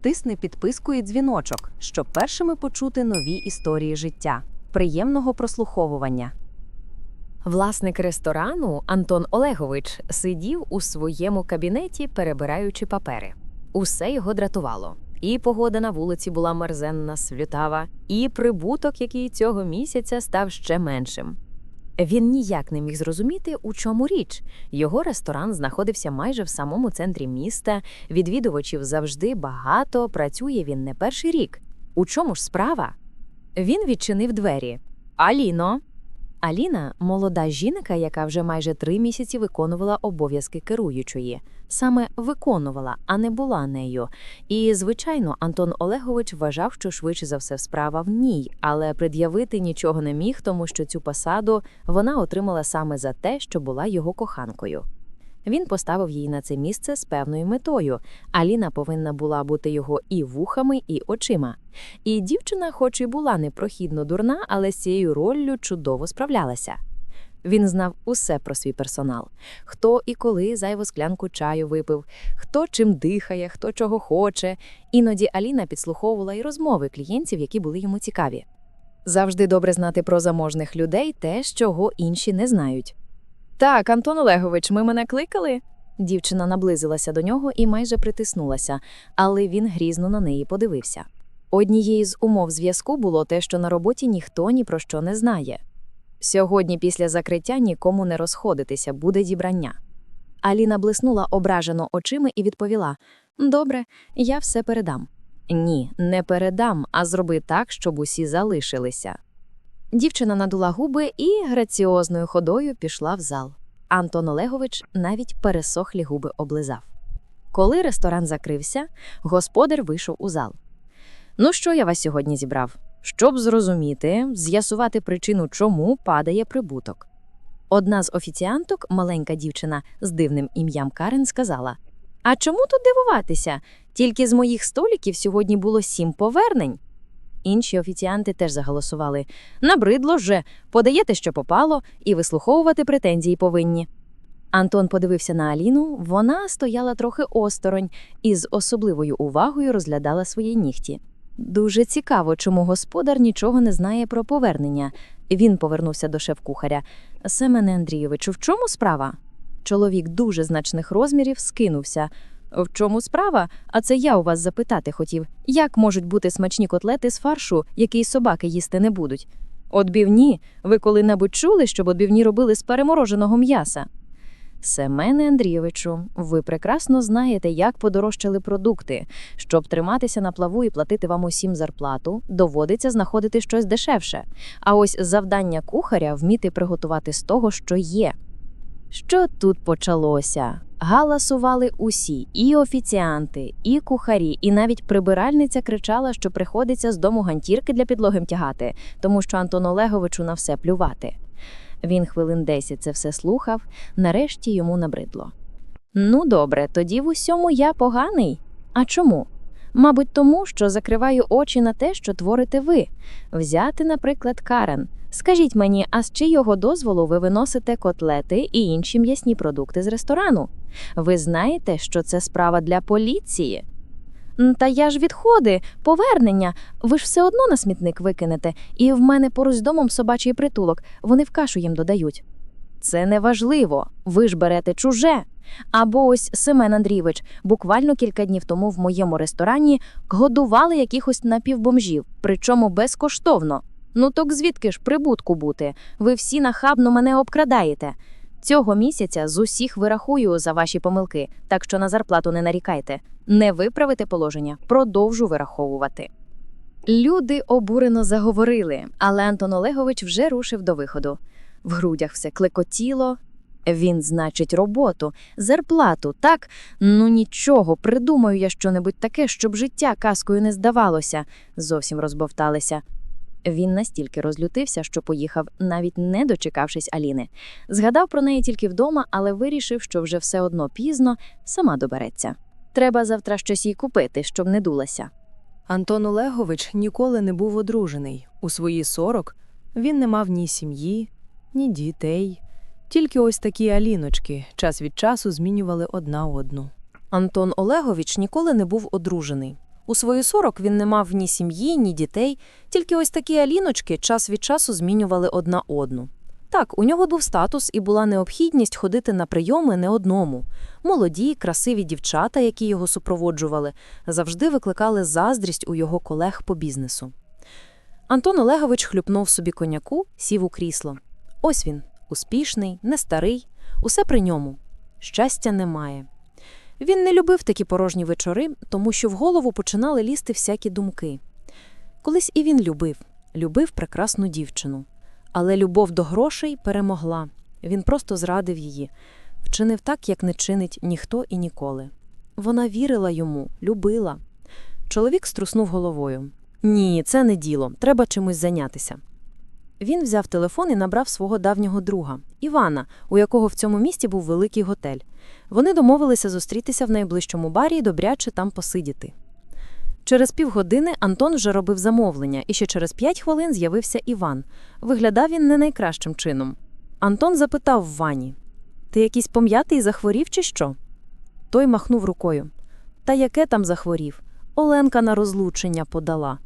тисни підписку і дзвіночок, щоб першими почути нові історії життя. Приємного прослуховування. Власник ресторану Антон Олегович сидів у своєму кабінеті, перебираючи папери. Усе його дратувало. І погода на вулиці була мерзенна, свютава, і прибуток, який цього місяця став ще меншим. Він ніяк не міг зрозуміти, у чому річ. Його ресторан знаходився майже в самому центрі міста, відвідувачів завжди багато, працює він не перший рік. У чому ж справа? Він відчинив двері. Аліно. Аліна молода жінка, яка вже майже три місяці виконувала обов'язки керуючої. Саме виконувала, а не була нею. І, звичайно, Антон Олегович вважав, що швидше за все справа в ній, але пред'явити нічого не міг, тому що цю посаду вона отримала саме за те, що була його коханкою. Він поставив її на це місце з певною метою. Аліна повинна була бути його і вухами, і очима. І дівчина, хоч і була непрохідно дурна, але з цією роллю чудово справлялася. Він знав усе про свій персонал: хто і коли зайву склянку чаю випив, хто чим дихає, хто чого хоче. Іноді Аліна підслуховувала й розмови клієнтів, які були йому цікаві. Завжди добре знати про заможних людей те, чого інші не знають. Так, Антон Олегович, ми мене кликали? Дівчина наблизилася до нього і майже притиснулася, але він грізно на неї подивився. Однією з умов зв'язку було те, що на роботі ніхто ні про що не знає. Сьогодні, після закриття, нікому не розходитися, буде дібрання. Аліна блиснула ображено очима і відповіла: Добре, я все передам. Ні, не передам, а зроби так, щоб усі залишилися. Дівчина надула губи і граціозною ходою пішла в зал. Антон Олегович навіть пересохлі губи облизав. Коли ресторан закрився, господар вийшов у зал. Ну, що я вас сьогодні зібрав? Щоб зрозуміти, з'ясувати причину, чому падає прибуток. Одна з офіціанток, маленька дівчина з дивним ім'ям Карен, сказала: А чому тут дивуватися? Тільки з моїх століків сьогодні було сім повернень. Інші офіціанти теж заголосували: Набридло же, подаєте, що попало, і вислуховувати претензії повинні. Антон подивився на Аліну, вона стояла трохи осторонь і з особливою увагою розглядала свої нігті. Дуже цікаво, чому господар нічого не знає про повернення. Він повернувся до шеф-кухаря. Семене Андрійовичу, в чому справа? Чоловік дуже значних розмірів скинувся. В чому справа? А це я у вас запитати хотів. Як можуть бути смачні котлети з фаршу, який собаки їсти не будуть? Отбівні, ви коли-небудь чули, щоб отбівні робили з перемороженого м'яса? Семене Андрійовичу, ви прекрасно знаєте, як подорожчали продукти. Щоб триматися на плаву і платити вам усім зарплату, доводиться знаходити щось дешевше. А ось завдання кухаря вміти приготувати з того, що є. Що тут почалося? Галасували усі, і офіціанти, і кухарі, і навіть прибиральниця кричала, що приходиться з дому гантірки для підлоги тягати, тому що Антон Олеговичу на все плювати. Він хвилин десять це все слухав, нарешті йому набридло. Ну, добре, тоді в усьому я поганий. А чому? Мабуть, тому, що закриваю очі на те, що творите ви. Взяти, наприклад, Карен. Скажіть мені, а з чийого дозволу ви виносите котлети і інші м'ясні продукти з ресторану? Ви знаєте, що це справа для поліції? Та я ж відходи, повернення. Ви ж все одно на смітник викинете, і в мене поруч з домом собачий притулок, вони в кашу їм додають. Це неважливо, ви ж берете чуже. Або ось Семен Андрійович буквально кілька днів тому в моєму ресторані годували якихось напівбомжів, причому безкоштовно. Ну так звідки ж прибутку бути? Ви всі нахабно мене обкрадаєте. Цього місяця з усіх вирахую за ваші помилки, так що на зарплату не нарікайте. Не виправите положення, продовжу вираховувати. Люди обурено заговорили, але Антон Олегович вже рушив до виходу. В грудях все клекотіло. Він, значить, роботу, зарплату, так? Ну нічого, придумаю я щонебудь таке, щоб життя казкою не здавалося, зовсім розбовталися. Він настільки розлютився, що поїхав, навіть не дочекавшись Аліни. Згадав про неї тільки вдома, але вирішив, що вже все одно пізно сама добереться. Треба завтра щось їй купити, щоб не дулася. Антон Олегович ніколи не був одружений. У свої 40 він не мав ні сім'ї, ні дітей. Тільки ось такі аліночки час від часу змінювали одна одну. Антон Олегович ніколи не був одружений. У свої 40 він не мав ні сім'ї, ні дітей, тільки ось такі аліночки час від часу змінювали одна одну. Так, у нього був статус і була необхідність ходити на прийоми не одному. Молоді, красиві дівчата, які його супроводжували, завжди викликали заздрість у його колег по бізнесу. Антон Олегович хлюпнув собі коняку, сів у крісло. Ось він, успішний, не старий, усе при ньому. Щастя немає. Він не любив такі порожні вечори, тому що в голову починали лізти всякі думки. Колись і він любив, любив прекрасну дівчину. Але любов до грошей перемогла. Він просто зрадив її, вчинив так, як не чинить ніхто і ніколи. Вона вірила йому, любила. Чоловік струснув головою. Ні, це не діло, треба чимось зайнятися. Він взяв телефон і набрав свого давнього друга Івана, у якого в цьому місті був великий готель. Вони домовилися зустрітися в найближчому барі і добряче там посидіти. Через півгодини Антон вже робив замовлення, і ще через п'ять хвилин з'явився Іван. Виглядав він не найкращим чином. Антон запитав Вані: Ти якийсь пом'ятий захворів чи що? Той махнув рукою. Та яке там захворів? Оленка на розлучення подала.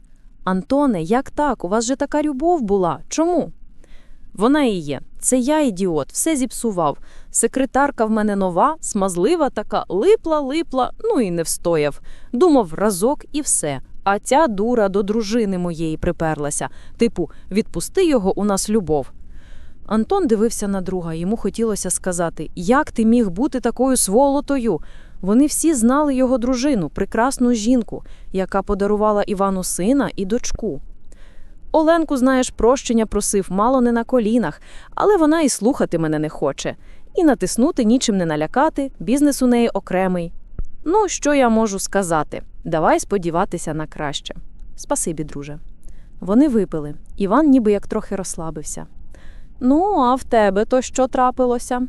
Антоне, як так? У вас же така любов була. Чому? Вона і є. Це я ідіот, все зіпсував. Секретарка в мене нова, смазлива така, липла, липла, ну і не встояв. Думав, разок і все. А ця дура до дружини моєї приперлася. Типу, відпусти його, у нас любов. Антон дивився на друга, йому хотілося сказати, як ти міг бути такою сволотою? Вони всі знали його дружину, прекрасну жінку, яка подарувала Івану сина і дочку. Оленку, знаєш, прощення просив, мало не на колінах, але вона і слухати мене не хоче. І натиснути нічим не налякати, бізнес у неї окремий. Ну, що я можу сказати? Давай сподіватися на краще. Спасибі, друже. Вони випили. Іван ніби як трохи розслабився. Ну, а в тебе то що трапилося?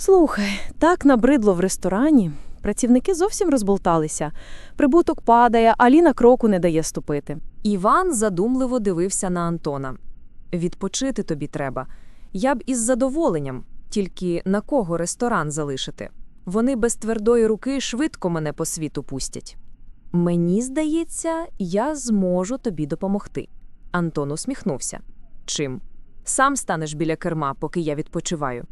Слухай, так набридло в ресторані. Працівники зовсім розболталися. Прибуток падає, а Ліна кроку не дає ступити. Іван задумливо дивився на Антона. Відпочити тобі треба. Я б із задоволенням, тільки на кого ресторан залишити. Вони без твердої руки швидко мене по світу пустять. Мені здається, я зможу тобі допомогти. Антон усміхнувся. Чим? Сам станеш біля керма, поки я відпочиваю.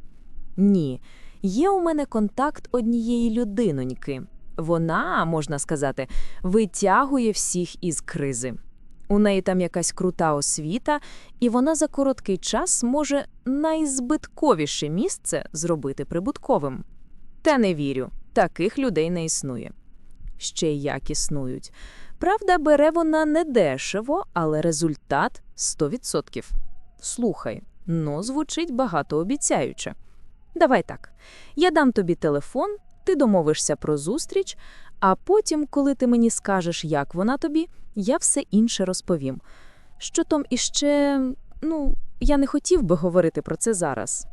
Ні, є у мене контакт однієї людиноньки. Вона, можна сказати, витягує всіх із кризи. У неї там якась крута освіта, і вона за короткий час може найзбитковіше місце зробити прибутковим. Та не вірю, таких людей не існує. Ще як існують. Правда, бере вона недешево, але результат 100%. Слухай, ну звучить багатообіцяюче. Давай так. Я дам тобі телефон, ти домовишся про зустріч, а потім, коли ти мені скажеш, як вона тобі, я все інше розповім. Що там іще, ну, я не хотів би говорити про це зараз.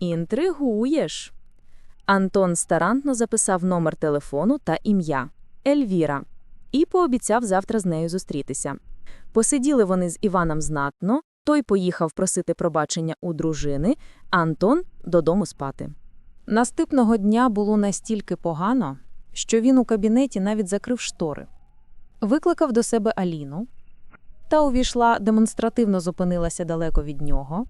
Інтригуєш. Антон старанно записав номер телефону та ім'я Ельвіра і пообіцяв завтра з нею зустрітися. Посиділи вони з Іваном знатно, той поїхав просити пробачення у дружини, Антон додому спати. Наступного дня було настільки погано, що він у кабінеті навіть закрив штори. Викликав до себе Аліну. Та увійшла, демонстративно зупинилася далеко від нього.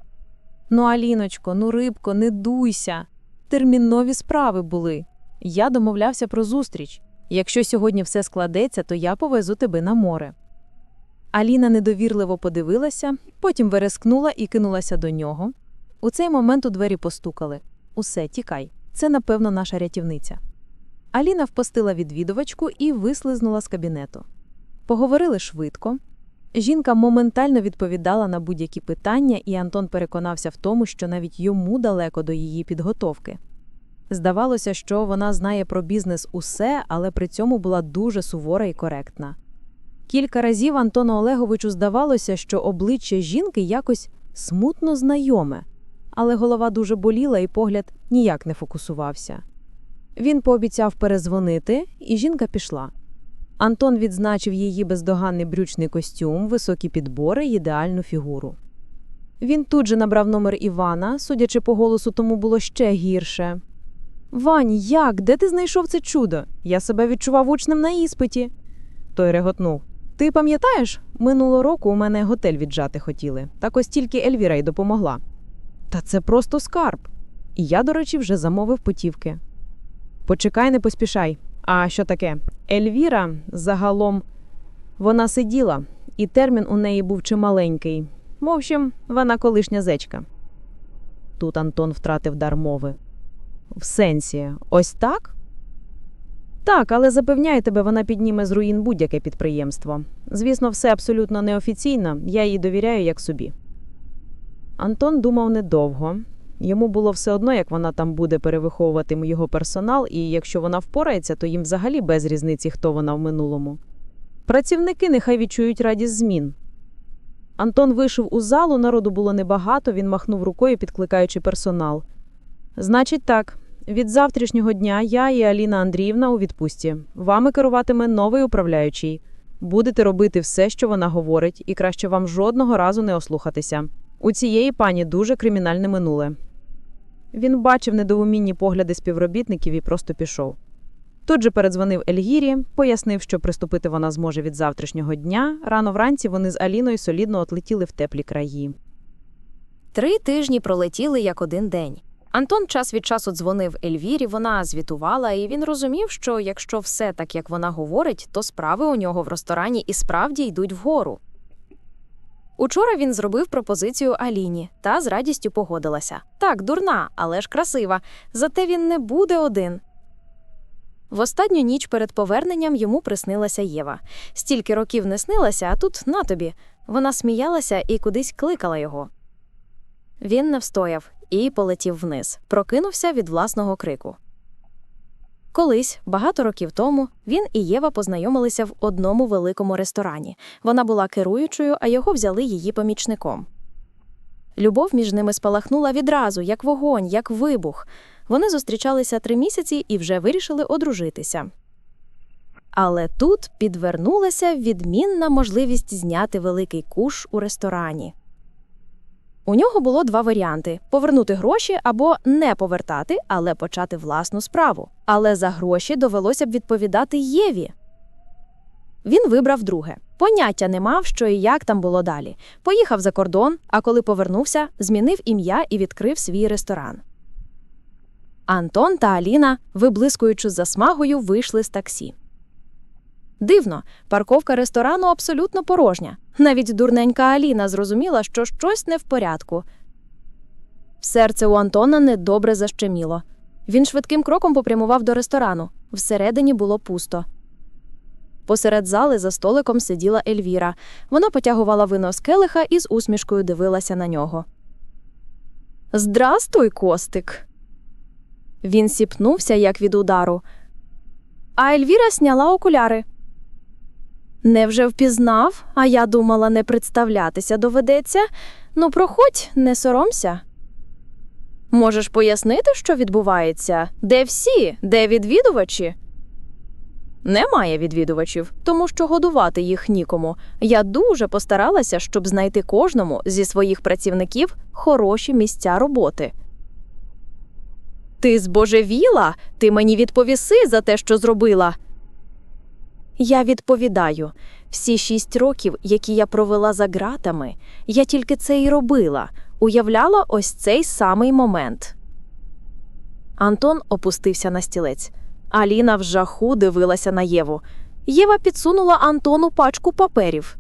Ну, Аліночко, ну, рибко, не дуйся. Термінові справи були. Я домовлявся про зустріч. Якщо сьогодні все складеться, то я повезу тебе на море. Аліна недовірливо подивилася, потім верескнула і кинулася до нього. У цей момент у двері постукали. Усе, тікай. Це, напевно, наша рятівниця. Аліна впустила відвідувачку і вислизнула з кабінету. Поговорили швидко. Жінка моментально відповідала на будь-які питання, і Антон переконався в тому, що навіть йому далеко до її підготовки. Здавалося, що вона знає про бізнес усе, але при цьому була дуже сувора і коректна. Кілька разів Антону Олеговичу здавалося, що обличчя жінки якось смутно знайоме, але голова дуже боліла і погляд ніяк не фокусувався. Він пообіцяв перезвонити, і жінка пішла. Антон відзначив її бездоганний брючний костюм, високі підбори й ідеальну фігуру. Він тут же набрав номер Івана, судячи по голосу, тому було ще гірше. Вань, як? Де ти знайшов це чудо? Я себе відчував учнем на іспиті. Той реготнув. Ти пам'ятаєш, минулого року у мене готель віджати хотіли. Так ось тільки Ельвіра й допомогла. Та це просто скарб. І я, до речі, вже замовив путівки. Почекай, не поспішай. А що таке? Ельвіра загалом вона сиділа, і термін у неї був чималенький. В общем, вона колишня зечка. Тут Антон втратив дар мови. В сенсі, ось так? Так, але запевняю тебе, вона підніме з руїн будь-яке підприємство. Звісно, все абсолютно неофіційно, я їй довіряю як собі. Антон думав недовго. Йому було все одно, як вона там буде перевиховувати його персонал, і якщо вона впорається, то їм взагалі без різниці, хто вона в минулому. Працівники нехай відчують радість змін. Антон вийшов у залу, народу було небагато, він махнув рукою, підкликаючи персонал. Значить так, від завтрашнього дня я і Аліна Андріївна у відпустці. Вами керуватиме новий управляючий. Будете робити все, що вона говорить, і краще вам жодного разу не ослухатися. У цієї пані дуже кримінальне минуле. Він бачив недоумінні погляди співробітників і просто пішов. Тут же передзвонив Ельгірі, пояснив, що приступити вона зможе від завтрашнього дня. Рано вранці вони з Аліною солідно отлетіли в теплі краї. Три тижні пролетіли як один день. Антон час від часу дзвонив Ельвірі, вона звітувала, і він розумів, що якщо все так, як вона говорить, то справи у нього в ресторані і справді йдуть вгору. Учора він зробив пропозицію Аліні та з радістю погодилася. Так, дурна, але ж красива. Зате він не буде один. В останню ніч перед поверненням йому приснилася Єва. Стільки років не снилася, а тут на тобі. Вона сміялася і кудись кликала його. Він не встояв і полетів вниз, прокинувся від власного крику. Колись, багато років тому, він і Єва познайомилися в одному великому ресторані. Вона була керуючою, а його взяли її помічником. Любов між ними спалахнула відразу, як вогонь, як вибух. Вони зустрічалися три місяці і вже вирішили одружитися. Але тут підвернулася відмінна можливість зняти великий куш у ресторані. У нього було два варіанти: повернути гроші або не повертати, але почати власну справу. Але за гроші довелося б відповідати Єві. Він вибрав друге. Поняття не мав, що і як там було далі. Поїхав за кордон, а коли повернувся, змінив ім'я і відкрив свій ресторан. Антон та Аліна, виблискуючи засмагою, вийшли з таксі. Дивно, парковка ресторану абсолютно порожня. Навіть дурненька Аліна зрозуміла, що щось не в порядку. Серце у Антона недобре защеміло. Він швидким кроком попрямував до ресторану. Всередині було пусто. Посеред зали за столиком сиділа Ельвіра. Вона потягувала вино з келиха і з усмішкою дивилася на нього. Здрастуй, Костик. Він сіпнувся, як від удару. А Ельвіра сняла окуляри. Невже впізнав, а я думала, не представлятися доведеться. Ну, проходь, не соромся. Можеш пояснити, що відбувається? Де всі? Де відвідувачі? Немає відвідувачів, тому що годувати їх нікому. Я дуже постаралася, щоб знайти кожному зі своїх працівників хороші місця роботи. Ти збожевіла? Ти мені відповіси за те, що зробила. Я відповідаю, всі шість років, які я провела за ґратами, я тільки це й робила, уявляла ось цей самий момент. Антон опустився на стілець. Аліна в жаху дивилася на Єву. Єва підсунула Антону пачку паперів.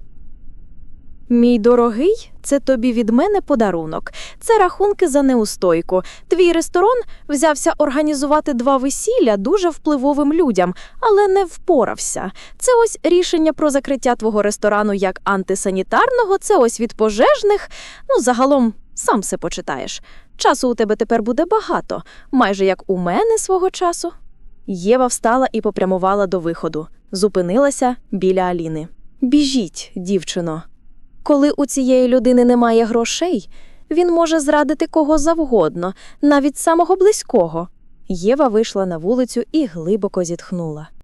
Мій дорогий, це тобі від мене подарунок. Це рахунки за неустойку. Твій ресторан взявся організувати два весілля дуже впливовим людям, але не впорався. Це ось рішення про закриття твого ресторану як антисанітарного, це ось від пожежних. Ну, загалом, сам все почитаєш. Часу у тебе тепер буде багато, майже як у мене свого часу. Єва встала і попрямувала до виходу, зупинилася біля Аліни. Біжіть, дівчино. Коли у цієї людини немає грошей, він може зрадити кого завгодно, навіть самого близького. Єва вийшла на вулицю і глибоко зітхнула.